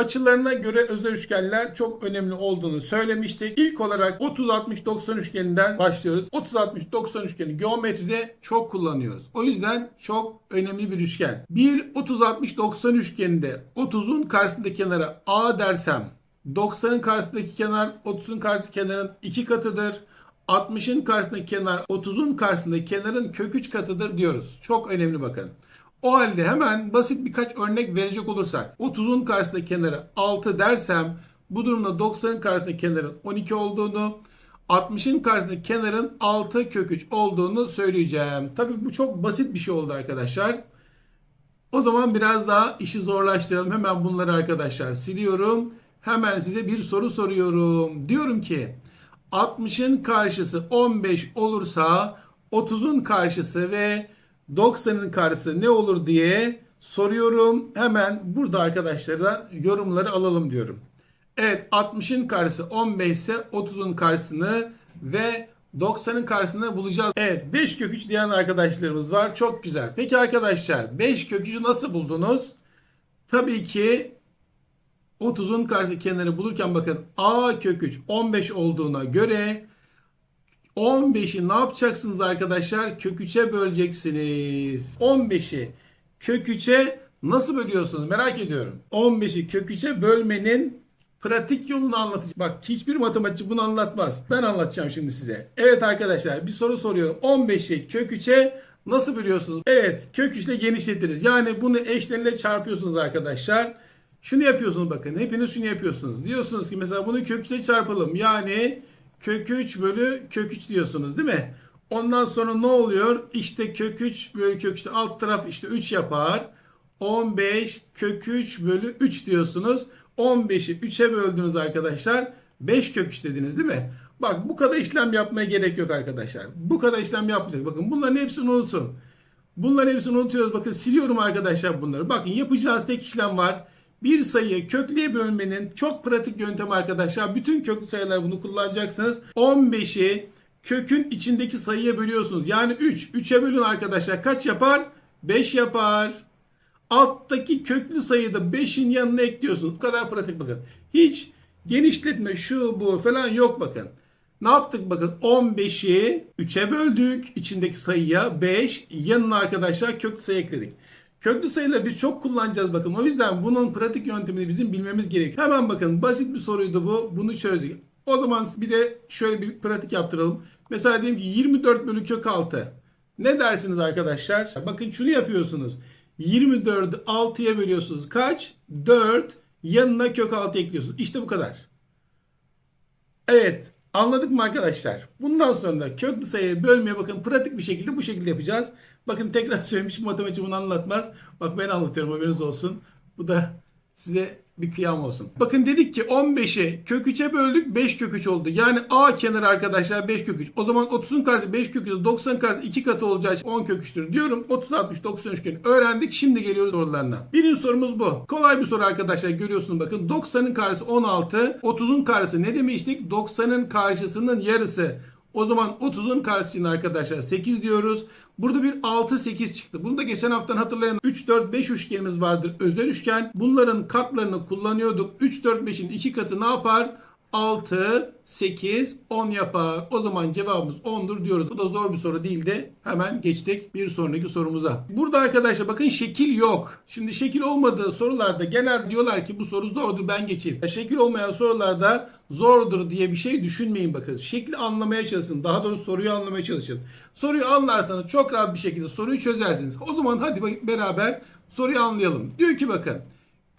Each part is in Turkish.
Açılarına göre özel üçgenler çok önemli olduğunu söylemiştik. İlk olarak 30-60-90 üçgeninden başlıyoruz. 30-60-90 üçgeni geometride çok kullanıyoruz. O yüzden çok önemli bir üçgen. Bir 30-60-90 üçgeninde 30'un karşısındaki kenara A dersem 90'ın karşısındaki kenar 30'un karşısındaki kenarın iki katıdır. 60'ın karşısındaki kenar 30'un karşısındaki kenarın kök 3 katıdır diyoruz. Çok önemli bakın. O halde hemen basit birkaç örnek verecek olursak 30'un karşısındaki kenarı 6 dersem bu durumda 90'ın karşısındaki kenarın 12 olduğunu 60'ın karşısındaki kenarın 6 kök 3 olduğunu söyleyeceğim. Tabii bu çok basit bir şey oldu arkadaşlar. O zaman biraz daha işi zorlaştıralım. Hemen bunları arkadaşlar siliyorum. Hemen size bir soru soruyorum. Diyorum ki 60'ın karşısı 15 olursa 30'un karşısı ve 90'ın karşısı ne olur diye soruyorum. Hemen burada arkadaşlardan yorumları alalım diyorum. Evet 60'ın karşısı 15 ise 30'un karşısını ve 90'ın karşısını bulacağız. Evet 5 kök 3 diyen arkadaşlarımız var. Çok güzel. Peki arkadaşlar 5 kök 3'ü nasıl buldunuz? Tabii ki 30'un karşı kenarı bulurken bakın A kök 3 15 olduğuna göre 15'i ne yapacaksınız arkadaşlar? Kök 3'e böleceksiniz. 15'i kök 3'e nasıl bölüyorsunuz? Merak ediyorum. 15'i kök 3'e bölmenin pratik yolunu anlatacağım. Bak hiçbir matematikçi bunu anlatmaz. Ben anlatacağım şimdi size. Evet arkadaşlar bir soru soruyorum. 15'i kök 3'e nasıl bölüyorsunuz? Evet kök 3 ile genişletiriz. Yani bunu eşleriyle çarpıyorsunuz arkadaşlar. Şunu yapıyorsunuz bakın. Hepiniz şunu yapıyorsunuz. Diyorsunuz ki mesela bunu kök 3 ile çarpalım. Yani kök 3 bölü kök 3 diyorsunuz değil mi? Ondan sonra ne oluyor? İşte kök 3 bölü kök 3 alt taraf işte 3 yapar. 15 kök 3 bölü 3 diyorsunuz. 15'i 3'e böldünüz arkadaşlar. 5 kök 3 dediniz değil mi? Bak bu kadar işlem yapmaya gerek yok arkadaşlar. Bu kadar işlem yapmayacak. Bakın bunların hepsini unutun. Bunların hepsini unutuyoruz. Bakın siliyorum arkadaşlar bunları. Bakın yapacağınız tek işlem var. Bir sayıyı köklüye bölmenin çok pratik yöntemi arkadaşlar. Bütün köklü sayılar bunu kullanacaksınız. 15'i kökün içindeki sayıya bölüyorsunuz. Yani 3. 3'e bölün arkadaşlar. Kaç yapar? 5 yapar. Alttaki köklü sayıda 5'in yanına ekliyorsunuz. Bu kadar pratik bakın. Hiç genişletme şu bu falan yok bakın. Ne yaptık bakın 15'i 3'e böldük. içindeki sayıya 5 yanına arkadaşlar köklü sayı ekledik. Köklü sayıları biz çok kullanacağız bakın. O yüzden bunun pratik yöntemini bizim bilmemiz gerekiyor. Hemen bakın basit bir soruydu bu. Bunu çözdük. O zaman bir de şöyle bir pratik yaptıralım. Mesela diyelim ki 24 bölü kök 6. Ne dersiniz arkadaşlar? Bakın şunu yapıyorsunuz. 24'ü 6'ya bölüyorsunuz. Kaç? 4. Yanına kök 6 ekliyorsunuz. İşte bu kadar. Evet. Anladık mı arkadaşlar? Bundan sonra köklü sayıyı bölmeye bakın pratik bir şekilde bu şekilde yapacağız. Bakın tekrar söylemiş matematik bunu anlatmaz. Bak ben anlatıyorum haberiniz olsun. Bu da size bir kıyam olsun. Bakın dedik ki 15'i kök 3'e böldük 5 kök 3 oldu. Yani A kenarı arkadaşlar 5 kök 3. O zaman 30'un karşısı 5 kök 3 90'ın karşısı 2 katı olacağı için 10 kök 3'tür diyorum. 30 60 90 üçgeni öğrendik. Şimdi geliyoruz sorularına. Birinci sorumuz bu. Kolay bir soru arkadaşlar görüyorsunuz bakın. 90'ın karşısı 16. 30'un karşısı ne demiştik? 90'ın karşısının yarısı. O zaman 30'un karşısına arkadaşlar 8 diyoruz. Burada bir 6 8 çıktı. Bunu da geçen haftadan hatırlayın. 3 4 5 üçgenimiz vardır. Özel üçgen. Bunların katlarını kullanıyorduk. 3 4 5'in 2 katı ne yapar? 6, 8, 10 yapar. O zaman cevabımız 10'dur diyoruz. Bu da zor bir soru değil de hemen geçtik bir sonraki sorumuza. Burada arkadaşlar bakın şekil yok. Şimdi şekil olmadığı sorularda genel diyorlar ki bu soru zordur ben geçeyim. Şekil olmayan sorularda zordur diye bir şey düşünmeyin bakın. Şekli anlamaya çalışın. Daha doğrusu soruyu anlamaya çalışın. Soruyu anlarsanız çok rahat bir şekilde soruyu çözersiniz. O zaman hadi beraber soruyu anlayalım. Diyor ki bakın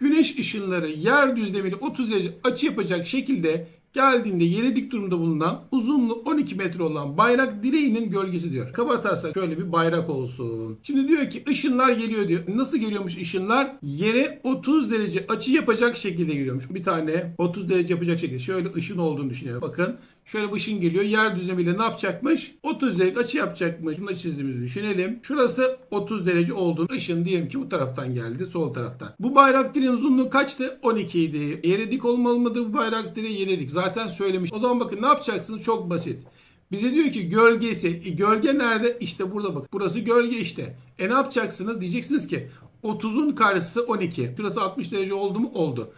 güneş ışınları yer düzlemiyle 30 derece açı yapacak şekilde geldiğinde yere dik durumda bulunan uzunluğu 12 metre olan bayrak direğinin gölgesi diyor. Kabartarsak şöyle bir bayrak olsun. Şimdi diyor ki ışınlar geliyor diyor. Nasıl geliyormuş ışınlar? Yere 30 derece açı yapacak şekilde geliyormuş. Bir tane 30 derece yapacak şekilde. Şöyle ışın olduğunu düşünüyorum. Bakın şöyle bir ışın geliyor. Yer düzlemiyle ne yapacakmış? 30 derece açı yapacakmış. Bunu da çizdiğimizi düşünelim. Şurası 30 derece olduğunu ışın diyelim ki bu taraftan geldi. Sol taraftan. Bu bayrak direğin uzunluğu kaçtı? 12 idi. Yere dik olmalı mıdır bu bayrak direği? Yere dik. Zaten söylemiş. O zaman bakın ne yapacaksınız? Çok basit. Bize diyor ki gölgesi. E, gölge nerede? İşte burada bak. Burası gölge işte. E ne yapacaksınız? Diyeceksiniz ki 30'un karşısı 12. Şurası 60 derece oldu mu? Oldu.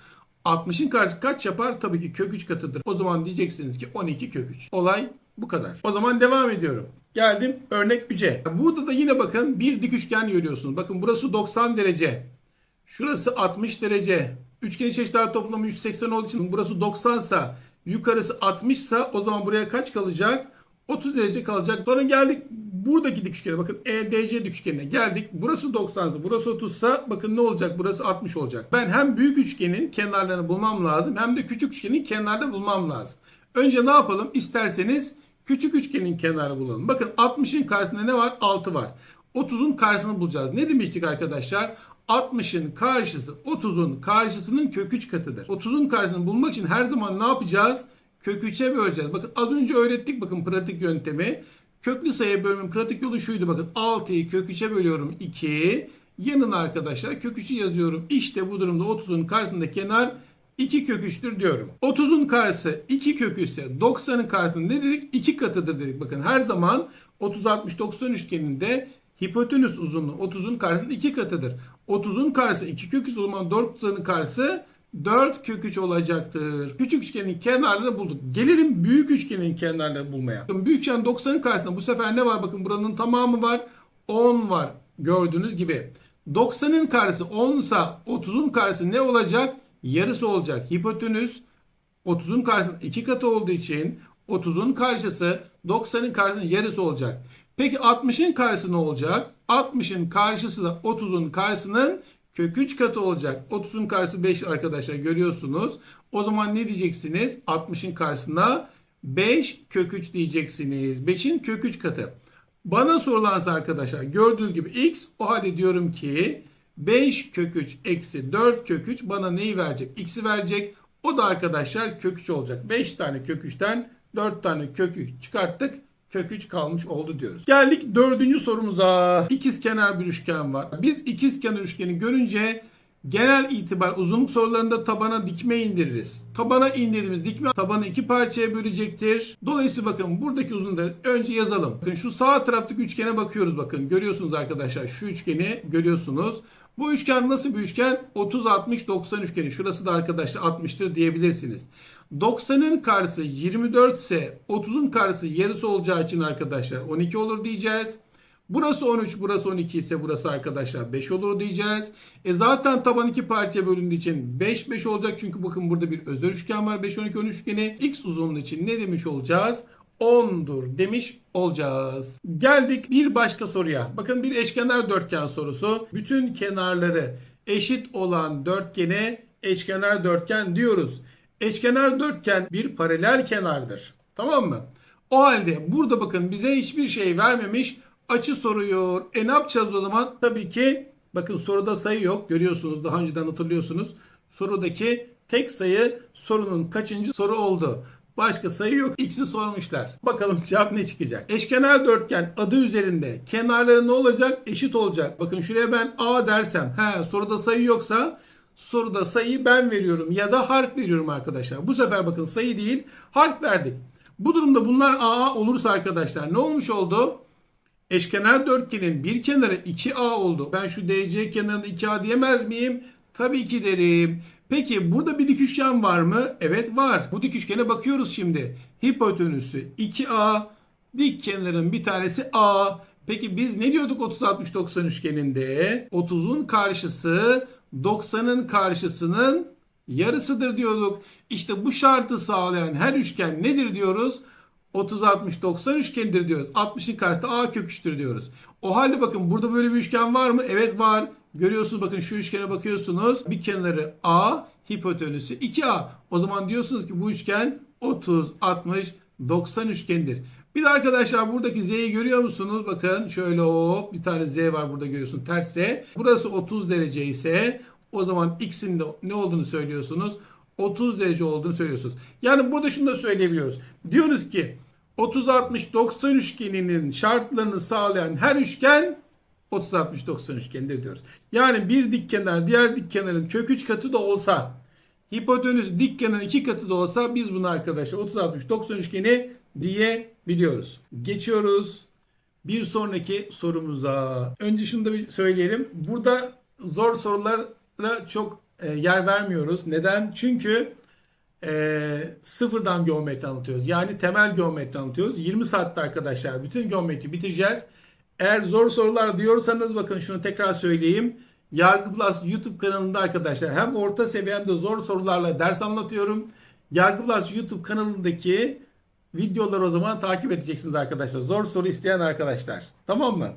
60'ın karşısı kaç yapar? Tabii ki kök 3 katıdır. O zaman diyeceksiniz ki 12 kök 3. Olay bu kadar. O zaman devam ediyorum. Geldim örnek 3'e. Burada da yine bakın bir dik üçgen görüyorsunuz. Bakın burası 90 derece. Şurası 60 derece. Üçgen iç açılar toplamı 180 olduğu için burası 90 sa yukarısı 60 sa o zaman buraya kaç kalacak? 30 derece kalacak. Sonra geldik buradaki dik üçgene bakın EDC dik üçgenine geldik. Burası 90 sa burası 30 sa bakın ne olacak? Burası 60 olacak. Ben hem büyük üçgenin kenarlarını bulmam lazım hem de küçük üçgenin kenarlarını bulmam lazım. Önce ne yapalım? İsterseniz küçük üçgenin kenarı bulalım. Bakın 60'ın karşısında ne var? 6 var. 30'un karşısını bulacağız. Ne demiştik arkadaşlar? 60'ın karşısı 30'un karşısının kök 3 katıdır. 30'un karşısını bulmak için her zaman ne yapacağız? Kök 3'e böleceğiz. Bakın az önce öğrettik bakın pratik yöntemi. Köklü sayı bölümün pratik yolu şuydu bakın. 6'yı kök 3'e bölüyorum 2. Yanına arkadaşlar kök 3'ü yazıyorum. İşte bu durumda 30'un karşısında kenar 2 kök 3'tür diyorum. 30'un karşısı 2 kök 3 ise 90'ın karşısında ne dedik? 2 katıdır dedik. Bakın her zaman 30 60 90 üçgeninde hipotenüs uzunluğu 30'un karşısında 2 katıdır. 30'un karşısı 2 kök 3 o zaman 4'ün karşısı 4 kök 3 olacaktır. Küçük üçgenin kenarlarını bulduk. Gelelim büyük üçgenin kenarlarını bulmaya. Bakın büyük üçgen 90'ın karşısında bu sefer ne var? Bakın buranın tamamı var. 10 var. Gördüğünüz gibi. 90'ın karşısı 10 ise 30'un karşısı ne olacak? Yarısı olacak. Hipotenüs 30'un karşısının 2 katı olduğu için 30'un karşısı 90'ın karşısının yarısı olacak. Peki 60'ın karşısı ne olacak? 60'ın karşısı da 30'un karşısının kök 3 katı olacak. 30'un karşısı 5 arkadaşlar görüyorsunuz. O zaman ne diyeceksiniz? 60'ın karşısına 5 kök 3 diyeceksiniz. 5'in kök 3 katı. Bana sorulansa arkadaşlar gördüğünüz gibi x o halde diyorum ki 5 kök 3 eksi 4 kök 3 bana neyi verecek? X'i verecek. O da arkadaşlar kök 3 olacak. 5 tane kök 3'ten 4 tane kök 3 çıkarttık. Kök 3 kalmış oldu diyoruz. Geldik dördüncü sorumuza. İkiz kenar bir üçgen var. Biz ikiz kenar üçgeni görünce genel itibar uzunluk sorularında tabana dikme indiririz. Tabana indirdiğimiz dikme tabanı iki parçaya bölecektir. Dolayısıyla bakın buradaki uzunluğu önce yazalım. Bakın şu sağ taraftaki üçgene bakıyoruz bakın. Görüyorsunuz arkadaşlar şu üçgeni görüyorsunuz. Bu üçgen nasıl bir üçgen? 30 60 90 üçgeni. Şurası da arkadaşlar 60'tır diyebilirsiniz. 90'ın karşısı 24 ise 30'un karşısı yarısı olacağı için arkadaşlar 12 olur diyeceğiz. Burası 13, burası 12 ise burası arkadaşlar 5 olur diyeceğiz. E zaten taban iki parçaya bölündüğü için 5 5 olacak. Çünkü bakın burada bir özel üçgen var. 5 12 13 üçgeni. X uzunluğu için ne demiş olacağız? 10'dur demiş olacağız. Geldik bir başka soruya. Bakın bir eşkenar dörtgen sorusu. Bütün kenarları eşit olan dörtgene eşkenar dörtgen diyoruz. Eşkenar dörtgen bir paralel kenardır. Tamam mı? O halde burada bakın bize hiçbir şey vermemiş. Açı soruyor. E ne yapacağız o zaman? Tabii ki bakın soruda sayı yok. Görüyorsunuz daha önceden hatırlıyorsunuz. Sorudaki tek sayı sorunun kaçıncı soru oldu? Başka sayı yok. X'i sormuşlar. Bakalım cevap ne çıkacak? Eşkenar dörtgen adı üzerinde kenarları ne olacak? Eşit olacak. Bakın şuraya ben A dersem. He soruda sayı yoksa soruda sayıyı ben veriyorum ya da harf veriyorum arkadaşlar. Bu sefer bakın sayı değil harf verdik. Bu durumda bunlar AA olursa arkadaşlar ne olmuş oldu? Eşkenar dörtgenin bir kenarı 2A oldu. Ben şu DC kenarında 2A diyemez miyim? Tabii ki derim. Peki burada bir dik üçgen var mı? Evet var. Bu dik üçgene bakıyoruz şimdi. Hipotenüsü 2A, dik kenarın bir tanesi A. Peki biz ne diyorduk 30 60 90 üçgeninde? 30'un karşısı 90'ın karşısının yarısıdır diyorduk. İşte bu şartı sağlayan her üçgen nedir diyoruz? 30 60 90 üçgenidir diyoruz. 60'ın karşısında A kök 3'tür diyoruz. O halde bakın burada böyle bir üçgen var mı? Evet var. Görüyorsunuz bakın şu üçgene bakıyorsunuz. Bir kenarı A, hipotenüsü 2A. O zaman diyorsunuz ki bu üçgen 30 60 90 üçgenidir. Bir de arkadaşlar buradaki Z'yi görüyor musunuz? Bakın şöyle hop bir tane Z var burada görüyorsun ters Z. Burası 30 derece ise o zaman X'in de ne olduğunu söylüyorsunuz. 30 derece olduğunu söylüyorsunuz. Yani burada şunu da söyleyebiliyoruz. Diyoruz ki 30 60 90 üçgeninin şartlarını sağlayan her üçgen 30 60 90 üçgenidir diyoruz. Yani bir dik kenar diğer dik kenarın kök 3 katı da olsa hipotenüs dik kenarın 2 katı da olsa biz bunu arkadaşlar 30 60 90 üçgeni diyebiliyoruz. Geçiyoruz bir sonraki sorumuza. Önce şunu da bir söyleyelim. Burada zor sorulara çok e, yer vermiyoruz. Neden? Çünkü e, sıfırdan geometri anlatıyoruz. Yani temel geometri anlatıyoruz. 20 saatte arkadaşlar bütün geometri bitireceğiz. Eğer zor sorular diyorsanız bakın şunu tekrar söyleyeyim. Yargı Plus YouTube kanalında arkadaşlar hem orta seviye hem de zor sorularla ders anlatıyorum. Yargı Plus YouTube kanalındaki videoları o zaman takip edeceksiniz arkadaşlar. Zor soru isteyen arkadaşlar. Tamam mı?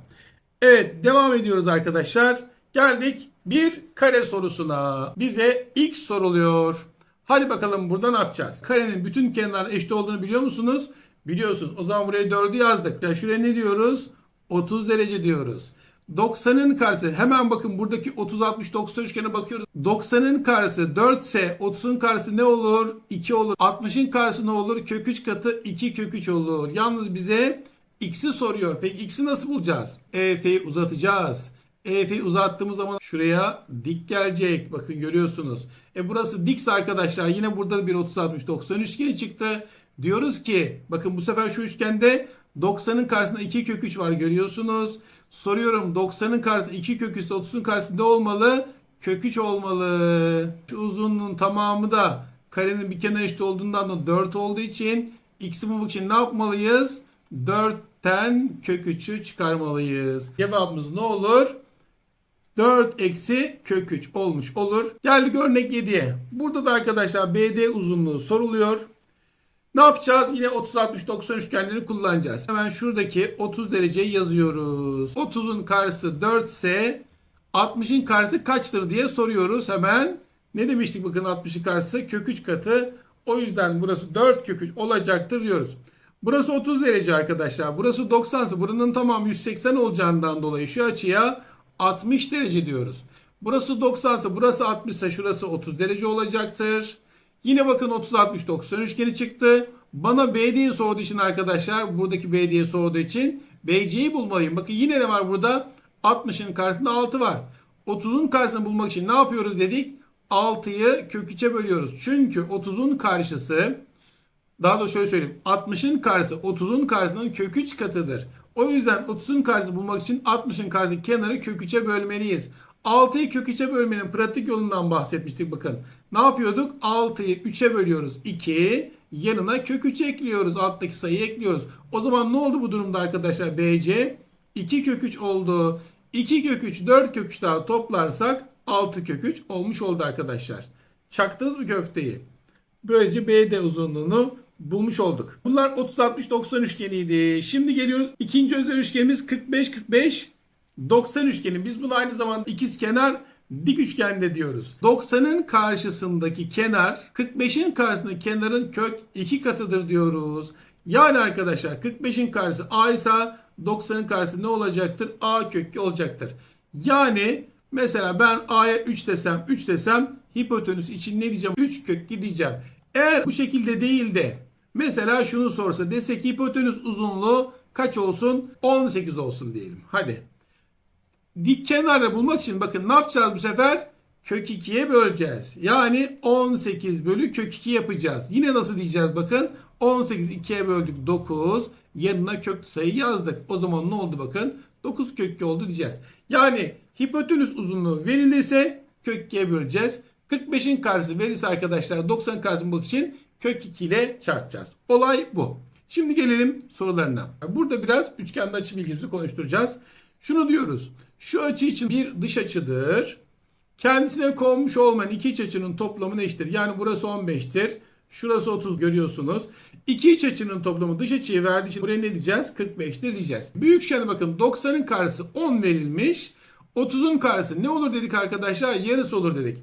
Evet devam ediyoruz arkadaşlar. Geldik bir kare sorusuna. Bize x soruluyor. Hadi bakalım burada ne yapacağız? Karenin bütün kenarları eşit olduğunu biliyor musunuz? Biliyorsun. O zaman buraya 4'ü yazdık. Ya şuraya ne diyoruz? 30 derece diyoruz. 90'ın karşısı hemen bakın buradaki 30 60 90 üçgene bakıyoruz. 90'ın karşısı 4 ise 30'un karşısı ne olur? 2 olur. 60'ın karşısı ne olur? Kök 3 katı 2 kök 3 olur. Yalnız bize x'i soruyor. Peki x'i nasıl bulacağız? EF'yi uzatacağız. EF'yi uzattığımız zaman şuraya dik gelecek. Bakın görüyorsunuz. E burası dikse arkadaşlar yine burada bir 30 60 90 üçgeni çıktı. Diyoruz ki bakın bu sefer şu üçgende 90'ın karşısında 2 kök 3 var görüyorsunuz. Soruyorum 90'ın karşısında 2 kök 3 ise 30'un karşısında olmalı? Kök 3 olmalı. Şu uzunluğun tamamı da karenin bir kenar eşit olduğundan da 4 olduğu için x'i bulmak için ne yapmalıyız? 4'ten kök 3'ü çıkarmalıyız. Cevabımız ne olur? 4 eksi kök 3 olmuş olur. Geldik örnek 7'ye. Burada da arkadaşlar BD uzunluğu soruluyor. Ne yapacağız? Yine 30 60 90 üçgenleri kullanacağız. Hemen şuradaki 30 dereceyi yazıyoruz. 30'un karşısı 4 ise 60'ın karşısı kaçtır diye soruyoruz. Hemen ne demiştik bakın 60'ın karşısı kök 3 katı. O yüzden burası 4 kök 3 olacaktır diyoruz. Burası 30 derece arkadaşlar. Burası 90 ise buranın tamamı 180 olacağından dolayı şu açıya 60 derece diyoruz. Burası 90 ise burası 60 ise şurası 30 derece olacaktır. Yine bakın 30 60 90 üçgeni çıktı. Bana BD'yi sorduğu için arkadaşlar buradaki BD'yi sorduğu için BC'yi bulmalıyım. Bakın yine ne var burada? 60'ın karşısında 6 var. 30'un karşısını bulmak için ne yapıyoruz dedik? 6'yı kök 3'e bölüyoruz. Çünkü 30'un karşısı daha da şöyle söyleyeyim. 60'ın karşısı 30'un karşısının kök 3 katıdır. O yüzden 30'un karşısını bulmak için 60'ın karşısı kenarı kök 3'e bölmeliyiz. 6'yı kök 3'e bölmenin pratik yolundan bahsetmiştik bakın. Ne yapıyorduk? 6'yı 3'e bölüyoruz 2. Yanına kök 3 ekliyoruz. Alttaki sayıyı ekliyoruz. O zaman ne oldu bu durumda arkadaşlar? BC 2 kök 3 oldu. 2 kök 3 4 kök 3 daha toplarsak 6 kök 3 olmuş oldu arkadaşlar. Çaktınız mı köfteyi? Böylece BD uzunluğunu bulmuş olduk. Bunlar 30 60 90 üçgeniydi. Şimdi geliyoruz. İkinci özel üçgenimiz 45 45 90 üçgeni. Biz bunu aynı zamanda ikiz kenar dik üçgen de diyoruz. 90'ın karşısındaki kenar 45'in karşısındaki kenarın kök 2 katıdır diyoruz. Yani arkadaşlar 45'in karşısı a ise 90'ın karşısı ne olacaktır? a kök 2 olacaktır. Yani mesela ben a'ya 3 desem 3 desem hipotenüs için ne diyeceğim? 3 kök 2 diyeceğim. Eğer bu şekilde değil de mesela şunu sorsa desek hipotenüs uzunluğu kaç olsun? 18 olsun diyelim. Hadi. Dik kenarı bulmak için bakın ne yapacağız bu sefer? Kök 2'ye böleceğiz. Yani 18 bölü kök 2 yapacağız. Yine nasıl diyeceğiz bakın? 18 2'ye böldük 9. Yanına kök sayı yazdık. O zaman ne oldu bakın? 9 kök 2 oldu diyeceğiz. Yani hipotenüs uzunluğu verilirse kök 2'ye böleceğiz. 45'in karşısı verirse arkadaşlar 90'ın karşısını bulmak için kök 2 ile çarpacağız. Olay bu. Şimdi gelelim sorularına. Burada biraz üçgende açı bilgimizi konuşturacağız. Şunu diyoruz. Şu açı için bir dış açıdır. Kendisine konmuş olmayan iki iç açının toplamı eşittir. Yani burası 15'tir. Şurası 30 görüyorsunuz. İki iç açının toplamı dış açıyı verdiği için buraya ne diyeceğiz? 45'tir diyeceğiz. Büyük üçgene bakın 90'ın karşısı 10 verilmiş. 30'un karşısı ne olur dedik arkadaşlar? Yarısı olur dedik.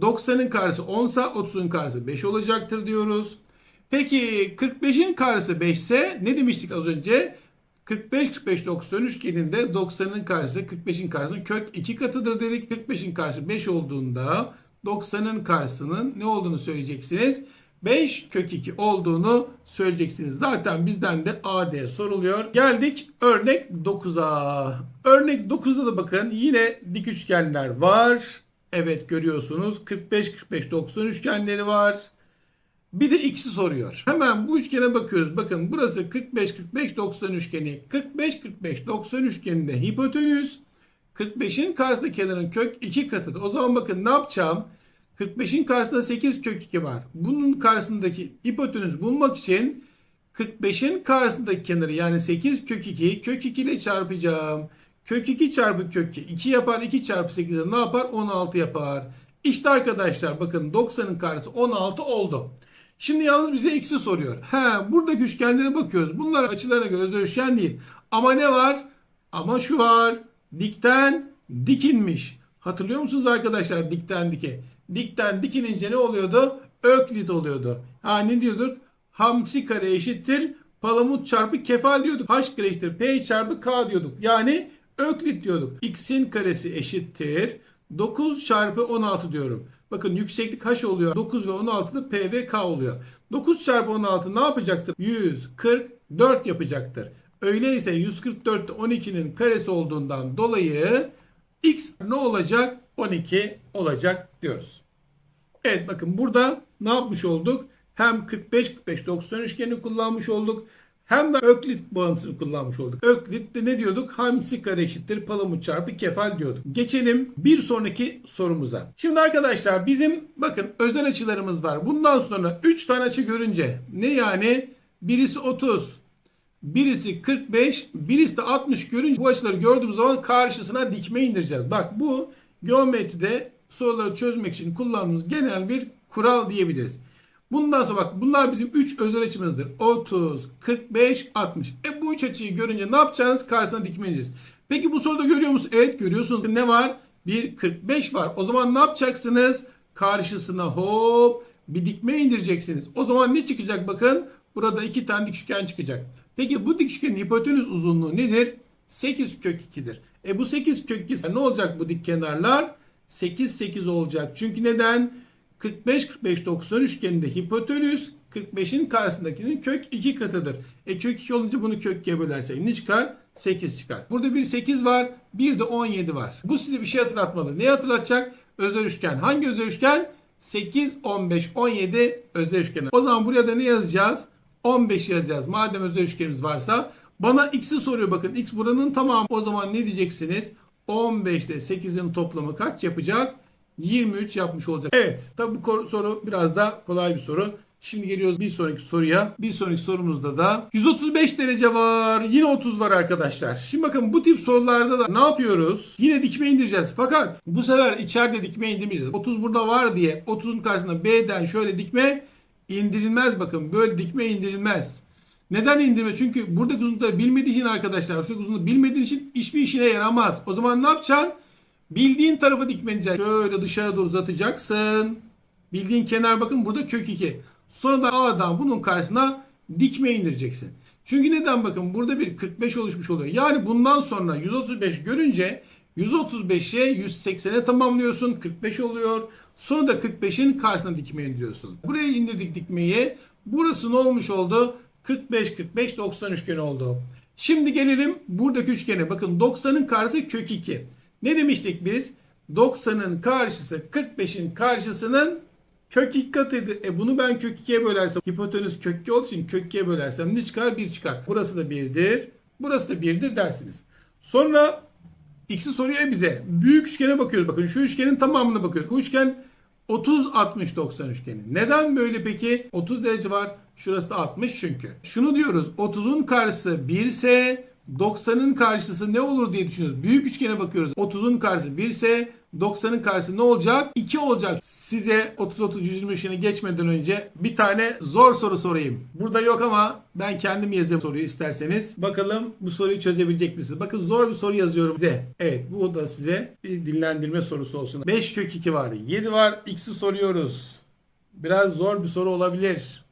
90'ın karşısı 10 ise 30'un karşısı 5 olacaktır diyoruz. Peki 45'in karşısı 5 ise ne demiştik az önce? 45 45 90 üçgeninde 90'ın karşısı 45'in karşısının kök 2 katıdır dedik. 45'in karşısı 5 olduğunda 90'ın karşısının ne olduğunu söyleyeceksiniz. 5 kök 2 olduğunu söyleyeceksiniz. Zaten bizden de AD soruluyor. Geldik örnek 9'a. Örnek 9'da da bakın yine dik üçgenler var. Evet görüyorsunuz 45 45 90 üçgenleri var. Bir de x'i soruyor. Hemen bu üçgene bakıyoruz. Bakın burası 45 45 90 üçgeni. 45 45 90 üçgeninde hipotenüs 45'in karşısında kenarın kök 2 katıdır. O zaman bakın ne yapacağım? 45'in karşısında 8 kök 2 var. Bunun karşısındaki hipotenüs bulmak için 45'in karşısındaki kenarı yani 8 kök 2 kök 2 ile çarpacağım. Kök 2 çarpı kök 2 2 yapar 2 çarpı 8'e ne yapar? 16 yapar. İşte arkadaşlar bakın 90'ın karşısı 16 oldu. Şimdi yalnız bize eksi soruyor. He buradaki üçgenlere bakıyoruz. Bunlar açılarına göre özel üçgen değil. Ama ne var? Ama şu var. Dikten dikinmiş. Hatırlıyor musunuz arkadaşlar dikten dike? Dikten dikinince ne oluyordu? Öklit oluyordu. Ha ne diyorduk? Hamsi kare eşittir. Palamut çarpı kefal diyorduk. H kare eşittir. P çarpı K diyorduk. Yani öklit diyorduk. X'in karesi eşittir. 9 çarpı 16 diyorum. Bakın yükseklik h oluyor. 9 ve 16 da p ve k oluyor. 9 çarpı 16 ne yapacaktır? 144 yapacaktır. Öyleyse 144 12'nin karesi olduğundan dolayı x ne olacak? 12 olacak diyoruz. Evet bakın burada ne yapmış olduk? Hem 45-45-90 üçgenini kullanmış olduk. Hem de öklit bağıntısını kullanmış olduk. Öklit'te ne diyorduk? Hamsi kare eşittir palamut çarpı kefal diyorduk. Geçelim bir sonraki sorumuza. Şimdi arkadaşlar bizim bakın özel açılarımız var. Bundan sonra 3 tane açı görünce ne yani? Birisi 30, birisi 45, birisi de 60 görünce bu açıları gördüğümüz zaman karşısına dikme indireceğiz. Bak bu geometride soruları çözmek için kullandığımız genel bir kural diyebiliriz. Bundan sonra bak bunlar bizim 3 özel açımızdır. 30, 45, 60. E bu 3 açıyı görünce ne yapacağınız? Karşısına dikme ineceğiz. Peki bu soruda görüyor musunuz? Evet görüyorsunuz. Ne var? Bir 45 var. O zaman ne yapacaksınız? Karşısına hop bir dikme indireceksiniz. O zaman ne çıkacak bakın? Burada iki tane dik üçgen çıkacak. Peki bu dik üçgenin hipotenüs uzunluğu nedir? 8 kök 2'dir. E bu 8 kök 2 ne olacak bu dik kenarlar? 8 8 olacak. Çünkü neden? 45-45-90 üçgeninde hipotenüs 45'in karşısındakinin kök 2 katıdır. E kök 2 olunca bunu kök 2'ye bölersek ne çıkar? 8 çıkar. Burada bir 8 var, bir de 17 var. Bu size bir şey hatırlatmalı. Ne hatırlatacak? Özel üçgen. Hangi özel üçgen? 8, 15, 17 özel üçgen. O zaman buraya da ne yazacağız? 15 yazacağız. Madem özel üçgenimiz varsa bana x'i soruyor bakın. x buranın tamamı. O zaman ne diyeceksiniz? 15 ile 8'in toplamı kaç yapacak? 23 yapmış olacak. Evet. Tabi bu soru biraz da kolay bir soru. Şimdi geliyoruz bir sonraki soruya. Bir sonraki sorumuzda da 135 derece var. Yine 30 var arkadaşlar. Şimdi bakın bu tip sorularda da ne yapıyoruz? Yine dikme indireceğiz. Fakat bu sefer içeride dikme indirmeyeceğiz. 30 burada var diye 30'un karşısında B'den şöyle dikme indirilmez bakın. Böyle dikme indirilmez. Neden indirme? Çünkü buradaki uzunlukları bilmediği için arkadaşlar, şuradaki uzunluğu bilmediğin için hiçbir işine yaramaz. O zaman ne yapacaksın? Bildiğin tarafa dikmeneceksin. Şöyle dışarı doğru uzatacaksın. Bildiğin kenar bakın burada kök 2. Sonra da A'dan bunun karşısına dikme indireceksin. Çünkü neden bakın burada bir 45 oluşmuş oluyor. Yani bundan sonra 135 görünce 135'e 180'e tamamlıyorsun. 45 oluyor. Sonra da 45'in karşısına dikme indiriyorsun. Buraya indirdik dikmeyi. Burası ne olmuş oldu? 45 45 90 üçgeni oldu. Şimdi gelelim buradaki üçgene. Bakın 90'ın karşısı kök 2. Ne demiştik biz? 90'ın karşısı 45'in karşısının kök 2 katıdır. E bunu ben kök 2'ye bölersem hipotenüs kök 2 olduğu için kök 2'ye bölersem ne çıkar? 1 çıkar. Burası da 1'dir. Burası da 1'dir dersiniz. Sonra x'i soruyor bize. Büyük üçgene bakıyoruz. Bakın şu üçgenin tamamına bakıyoruz. Bu üçgen 30 60 90 üçgeni. Neden böyle peki? 30 derece var. Şurası 60 çünkü. Şunu diyoruz. 30'un karşısı 1 ise 90'ın karşısı ne olur diye düşünüyoruz. Büyük üçgene bakıyoruz. 30'un karşısı 1 ise 90'ın karşısı ne olacak? 2 olacak. Size 30-30 120 işini geçmeden önce bir tane zor soru sorayım. Burada yok ama ben kendim yazayım soruyu isterseniz. Bakalım bu soruyu çözebilecek misiniz? Bakın zor bir soru yazıyorum size. Evet bu da size bir dinlendirme sorusu olsun. 5 kök 2 var. 7 var. X'i soruyoruz. Biraz zor bir soru olabilir.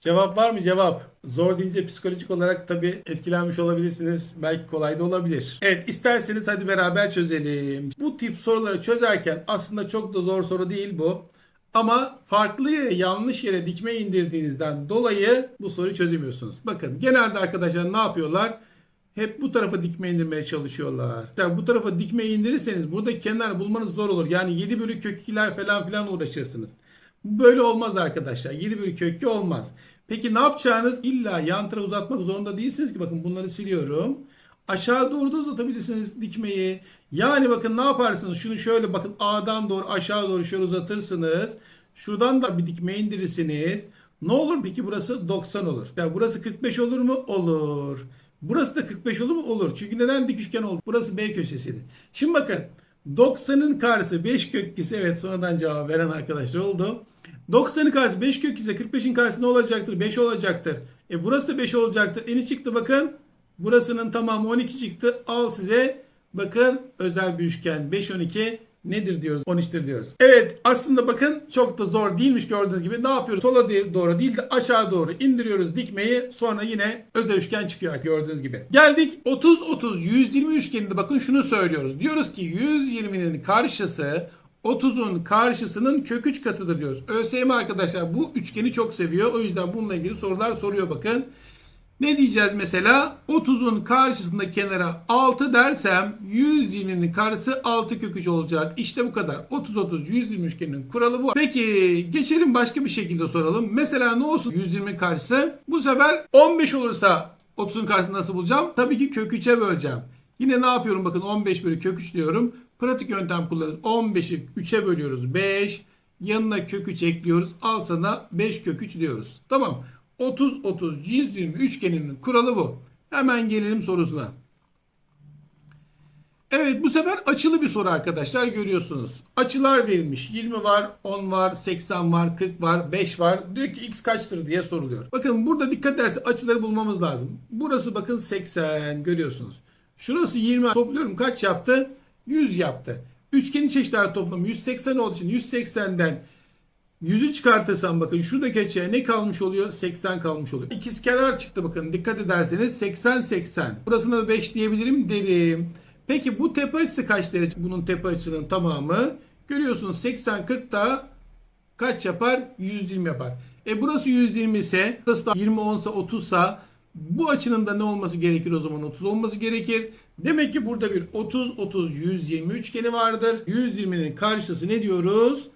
Cevap var mı? Cevap. Zor deyince psikolojik olarak tabii etkilenmiş olabilirsiniz. Belki kolay da olabilir. Evet isterseniz hadi beraber çözelim. Bu tip soruları çözerken aslında çok da zor soru değil bu. Ama farklı yere yanlış yere dikme indirdiğinizden dolayı bu soruyu çözemiyorsunuz. Bakın genelde arkadaşlar ne yapıyorlar? Hep bu tarafa dikme indirmeye çalışıyorlar. Yani bu tarafa dikme indirirseniz burada kenar bulmanız zor olur. Yani 7 bölü kök 2'ler falan filan uğraşırsınız. Böyle olmaz arkadaşlar. 7 bölü kök 2 olmaz. Peki ne yapacağınız? İlla yan tarafa uzatmak zorunda değilsiniz ki. Bakın bunları siliyorum. aşağı doğru da uzatabilirsiniz dikmeyi. Yani bakın ne yaparsınız? Şunu şöyle bakın A'dan doğru aşağı doğru şöyle uzatırsınız. Şuradan da bir dikme indirirsiniz. Ne olur peki burası 90 olur. Ya burası 45 olur mu? Olur. Burası da 45 olur mu? Olur. Çünkü neden dik üçgen oldu? Burası B köşesiydi. Şimdi bakın 90'ın karşısı 5 kök ikisi. Evet sonradan cevap veren arkadaşlar oldu. 90'ın karşısı 5 kök ise 45'in karşısı ne olacaktır? 5 olacaktır. E burası da 5 olacaktır. Eni çıktı bakın. Burasının tamamı 12 çıktı. Al size bakın özel bir üçgen 5 12 nedir diyoruz? 13'tür diyoruz. Evet aslında bakın çok da zor değilmiş gördüğünüz gibi. Ne yapıyoruz? Sola doğru değil de aşağı doğru indiriyoruz dikmeyi. Sonra yine özel üçgen çıkıyor gördüğünüz gibi. Geldik 30 30 120 üçgeninde bakın şunu söylüyoruz. Diyoruz ki 120'nin karşısı 30'un karşısının kök 3 katıdır diyoruz. ÖSYM arkadaşlar bu üçgeni çok seviyor. O yüzden bununla ilgili sorular soruyor bakın. Ne diyeceğiz mesela? 30'un karşısında kenara 6 dersem 120'nin karşısı 6 kök 3 olacak. İşte bu kadar. 30 30 120 üçgeninin kuralı bu. Peki geçelim başka bir şekilde soralım. Mesela ne olsun 120 karşısı? Bu sefer 15 olursa 30'un karşısını nasıl bulacağım? Tabii ki kök 3'e böleceğim. Yine ne yapıyorum? Bakın 15 bölü kök 3 diyorum. Pratik yöntem kullanıyoruz. 15'i 3'e bölüyoruz. 5. Yanına kök 3 ekliyoruz. Al sana 5 kök 3 diyoruz. Tamam. 30 30 120 üçgeninin kuralı bu. Hemen gelelim sorusuna. Evet bu sefer açılı bir soru arkadaşlar görüyorsunuz. Açılar verilmiş. 20 var, 10 var, 80 var, 40 var, 5 var. Diyor ki x kaçtır diye soruluyor. Bakın burada dikkat ederse açıları bulmamız lazım. Burası bakın 80 görüyorsunuz. Şurası 20 topluyorum kaç yaptı? 100 yaptı. Üçgenin çeşitler toplamı 180 olduğu için 180'den 100'ü çıkartırsam bakın şuradaki açıya ne kalmış oluyor? 80 kalmış oluyor. İkizkenar çıktı bakın dikkat ederseniz 80 80. Burasına da 5 diyebilirim derim. Peki bu tepe açısı kaç derece? Bunun tepe açısının tamamı. Görüyorsunuz 80 40 da kaç yapar? 120 yapar. E burası 120 ise burası da 20 onsa 30 sa bu açının da ne olması gerekir o zaman 30 olması gerekir. Demek ki burada bir 30 30 120 üçgeni vardır. 120'nin karşısı ne diyoruz?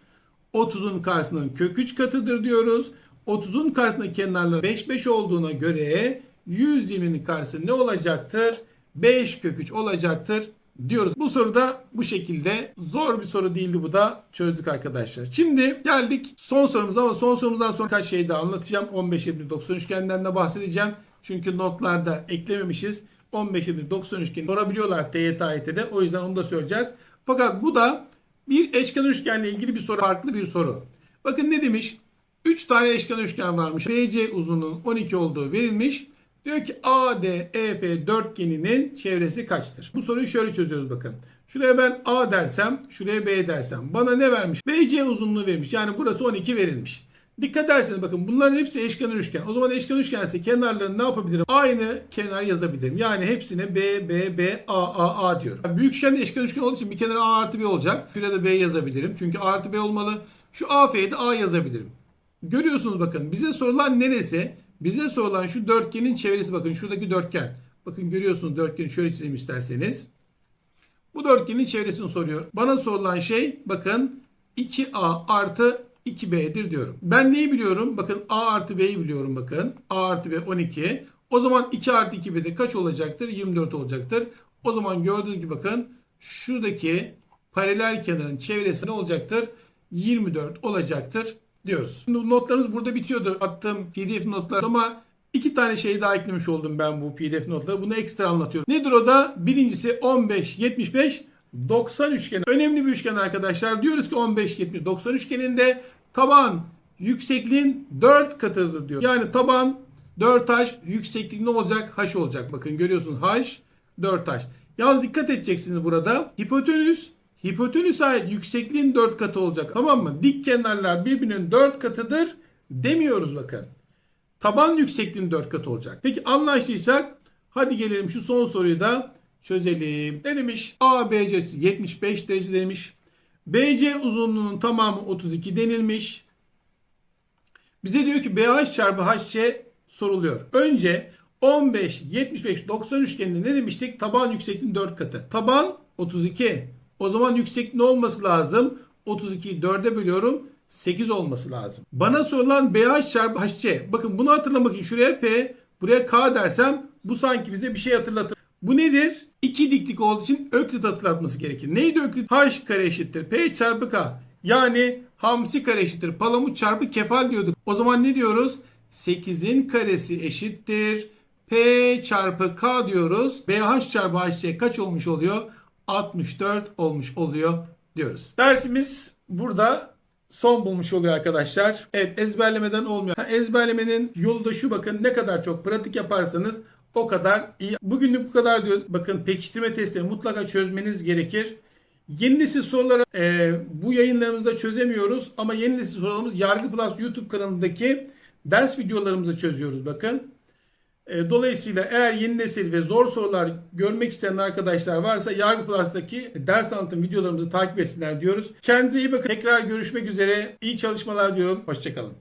30'un karşısının kök 3 katıdır diyoruz. 30'un karşısında kenarları 5 5 olduğuna göre 120'nin karşısı ne olacaktır? 5 kök 3 olacaktır diyoruz. Bu soruda bu şekilde zor bir soru değildi bu da çözdük arkadaşlar. Şimdi geldik son sorumuza ama son sorumuzdan sonra kaç şey daha anlatacağım. 15 20 90 üçgenden de bahsedeceğim. Çünkü notlarda eklememişiz. 15 20 90 üçgeni sorabiliyorlar TYT AYT'de. O yüzden onu da söyleyeceğiz. Fakat bu da bir eşkenar üçgenle ilgili bir soru. Farklı bir soru. Bakın ne demiş? 3 tane eşkenar üçgen varmış. BC uzunluğunun 12 olduğu verilmiş. Diyor ki ADEF dörtgeninin çevresi kaçtır? Bu soruyu şöyle çözüyoruz bakın. Şuraya ben A dersem, şuraya B dersem. Bana ne vermiş? BC uzunluğu vermiş. Yani burası 12 verilmiş. Dikkat ederseniz bakın bunların hepsi eşkenar üçgen. O zaman eşkenar üçgense kenarlarını ne yapabilirim? Aynı kenar yazabilirim. Yani hepsine B, B, B, A, A, A diyorum. Yani büyük üçgende eşkenar üçgen olduğu için bir kenara A artı B olacak. Şuraya da B yazabilirim. Çünkü A artı B olmalı. Şu AF'ye de A yazabilirim. Görüyorsunuz bakın bize sorulan neresi? Bize sorulan şu dörtgenin çevresi bakın şuradaki dörtgen. Bakın görüyorsunuz dörtgeni şöyle çizeyim isterseniz. Bu dörtgenin çevresini soruyor. Bana sorulan şey bakın 2A artı 2B'dir diyorum. Ben neyi biliyorum? Bakın A artı B'yi biliyorum bakın. A artı B 12. O zaman 2 artı 2B'de kaç olacaktır? 24 olacaktır. O zaman gördüğünüz gibi bakın şuradaki paralel kenarın çevresi ne olacaktır? 24 olacaktır diyoruz. Şimdi notlarımız burada bitiyordu. Attığım PDF notlar ama iki tane şey daha eklemiş oldum ben bu PDF notlara. Bunu ekstra anlatıyorum. Nedir o da? Birincisi 15, 75, 90 üçgeni. Önemli bir üçgen arkadaşlar. Diyoruz ki 15, 70, 90 üçgeninde taban yüksekliğin 4 katıdır diyor. Yani taban 4h yükseklik ne olacak? H olacak. Bakın görüyorsun H 4h. Yalnız dikkat edeceksiniz burada. Hipotenüs hipotenüse ait yüksekliğin 4 katı olacak. Tamam mı? Dik kenarlar birbirinin 4 katıdır demiyoruz bakın. Taban yüksekliğin 4 katı olacak. Peki anlaştıysak hadi gelelim şu son soruyu da çözelim. Ne demiş? ABC'si 75 derece demiş. BC uzunluğunun tamamı 32 denilmiş. Bize diyor ki BH çarpı HC soruluyor. Önce 15, 75, 90 üçgeninde ne demiştik? Taban yüksekliğinin 4 katı. Taban 32. O zaman yükseklik ne olması lazım? 32'yi 4'e bölüyorum. 8 olması lazım. Bana sorulan BH çarpı HC. Bakın bunu hatırlamak için şuraya P, buraya K dersem bu sanki bize bir şey hatırlatır. Bu nedir? İki diklik olduğu için öklit hatırlatması gerekir. Neydi öklit? H kare eşittir P çarpı K. Yani hamsi kare eşittir palamut çarpı kefal diyorduk. O zaman ne diyoruz? 8'in karesi eşittir. P çarpı K diyoruz. BH çarpı HC kaç olmuş oluyor? 64 olmuş oluyor diyoruz. Dersimiz burada son bulmuş oluyor arkadaşlar. Evet ezberlemeden olmuyor. Ha, ezberlemenin yolu da şu bakın ne kadar çok pratik yaparsanız o kadar iyi. Bugünlük bu kadar diyoruz. Bakın pekiştirme testleri mutlaka çözmeniz gerekir. Yeni nesil soruları e, bu yayınlarımızda çözemiyoruz ama yeni nesil sorularımız Yargı Plus YouTube kanalındaki ders videolarımızı çözüyoruz bakın. E, Dolayısıyla eğer yeni nesil ve zor sorular görmek isteyen arkadaşlar varsa Yargı Plus'taki ders anlatım videolarımızı takip etsinler diyoruz. Kendinize iyi bakın. Tekrar görüşmek üzere. İyi çalışmalar diyorum. Hoşçakalın.